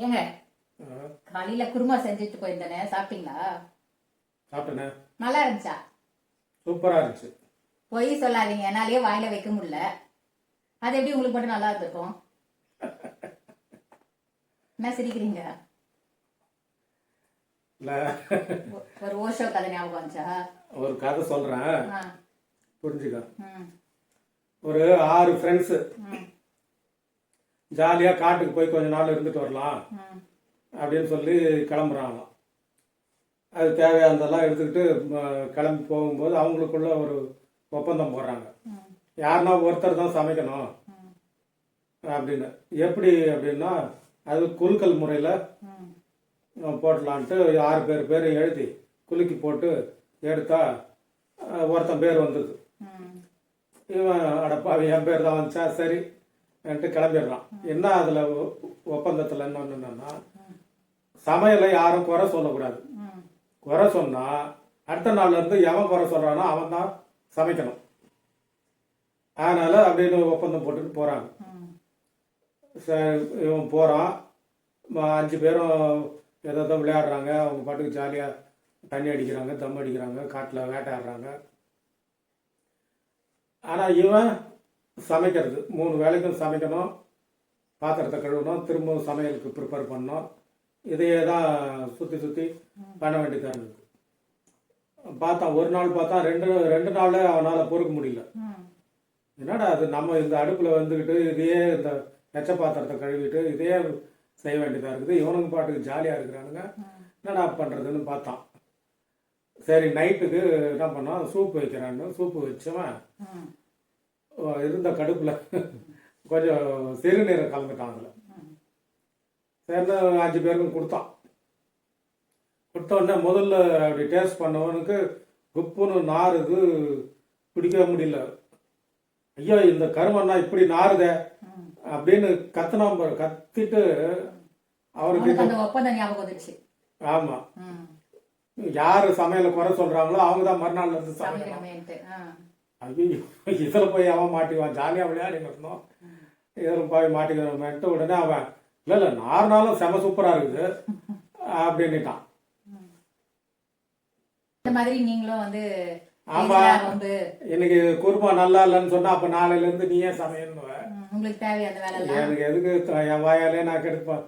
ஏங்க? காலையில குருமா செஞ்சுட்டு போயிருந்தேனே சாப்பிட்டீங்களா? சாப்பிட்டேனே. நல்லா இருந்துச்சா? சூப்பராக இருந்துச்சு. பொய் சொல்லாதீங்க என்னாலயே வாயில வைக்க முடியல. அது எப்படி உங்களுக்கு மட்டும் நல்லா இருந்திருக்கும்? என்ன சிரிக்கிறீங்க? ஒரு ஓஷோ கதை ஞாபகம் வந்துச்சா? ஒரு கதை சொல்கிறேன் ஆ, புரிஞ்சுக்க. ஒரு ஆறு ஃப்ரெண்ட்ஸு ஜாலியாக காட்டுக்கு போய் கொஞ்ச நாள் இருந்துட்டு வரலாம் அப்படின்னு சொல்லி கிளம்புறாங்க. அது தேவையானதெல்லாம் எடுத்துக்கிட்டு கிளம்பி போகும்போது அவங்களுக்குள்ள ஒரு ஒப்பந்தம் போடுறாங்க. யாருன்னா ஒருத்தர் தான் சமைக்கணும் அப்படின்னு. எப்படி அப்படின்னா அது குலுக்கல் முறையில் போடலான்ட்டு ஆறு பேர் பேர் எழுதி குலுக்கி போட்டு எடுத்தா ஒருத்தன் பேர் வந்தது இவன் அடப்பாவி என் பேர் தான் வந்துச்சா? சரி. கிளம்பிடுறான் என்ன அதில் ஒப்பந்தத்தில் என்ன என்னன்னா சமையலை யாரும் குறை சொல்லக்கூடாது. குறை சொன்னா அடுத்த நாள்ல இருந்து எவன் குறை சொல்றானோ அவன் தான் சமைக்கணும். அதனால அப்படின்னு ஒப்பந்தம் போட்டுட்டு போறாங்க. இவன் போறான். அஞ்சு பேரும் எதாவது விளையாடுறாங்க. அவங்க பாட்டுக்கு ஜாலியாக தண்ணி அடிக்கிறாங்க தம் அடிக்கிறாங்க காட்டில் வேட்டையாடுறாங்க. ஆனால் இவன் சமைக்கிறது. மூணு வேளைக்கும் சமைக்கணும். பாத்திரத்தை கழுவணும். திரும்பவும் சமையலுக்கு ப்ரிப்பேர் பண்ணணும். இதையே தான் சுற்றி சுற்றி பண்ண வேண்டியதாக இருந்தது பார்த்தான் ஒரு நாள் பார்த்தா ரெண்டு ரெண்டு நாள்ல அவனால் பொறுக்க முடியல. என்னடா அது? நம்ம இந்த அடுப்பில் வந்துக்கிட்டு இதையே இந்த எச்ச பாத்திரத்தை கழுவிட்டு இதையே செய்ய வேண்டியதாக இருக்குது. இவனுங்க பாட்டுக்கு ஜாலியாக இருக்கிறானுங்க. என்னடா பண்ணுறதுன்னு பார்த்தான். சரி நைட்டுக்கு என்ன பண்ணோம் சூப் வைக்கிறான்னு. சூப்பு வச்சவன் இருந்த கடுப்பில் கொஞ்சம் சிறுநீரை கலந்துட்டான் அதில். சேர்ந்து அஞ்சு பேருக்கும் கொடுத்தான். கொடுத்த உடனே முதல்ல அப்படி டேஸ்ட் பண்ணவனுக்கு குப்புன்னு நாறுது பிடிக்கவே முடியல. ஐயோ இந்த கருமண்ணா இப்படி நாறுதே. அப்படின்னு கத்துனான் பாரு. கத்திட்டு அவருக்கு ஆமா. யாரு சமையல குறை சொல்றாங்களோ அவங்க தான் மறுநாள்ல இருந்து ஆ, ஐயோ இதுல போய் அவன் மாட்டிக்குவான். ஜாலியா விளையாடின்னு இருந்தோம். இதுல போய் மாட்டிக்கிறோமேன்ட்டு உடனே அவன் இல்ல இல்ல நார்னாலும் செம சூப்பரா இருக்குது. அப்படின்னுட்டான். இந்த மாதிரி நீங்களும் வந்து ஆமா. இன்னைக்கு குருமா நல்லா இல்லைன்னு சொன்னா அப்ப நாளையில இருந்து நீயே சமையணுவ ம், உங்களுக்கு தேவையான வேலை எல்லாம் எனக்கு எதுக்கு என் வாயாலே நான் கெடுப்பேன்.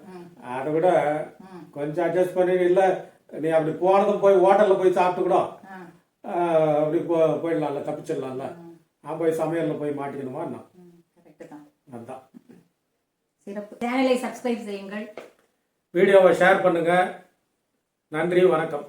அதை விட கொஞ்சம் அட்ஜஸ்ட் பண்ணி இல்ல நீ அப்படி போனதும் போய் ஹோட்டல்ல போய் சாப்பிட்டு கூட அப்படி போ போயிடலாம்ல தப்பிச்சிடலாம்ல. நான் போய் சமையல்ல போய் மாட்டிக்கணுமா என்ன? ம், correct தான். அதான். சிறப்பு. சேனலை சப்ஸ்கிரைப் செய்யுங்கள். வீடியோவை ஷேர் பண்ணுங்க. நன்றி வணக்கம்.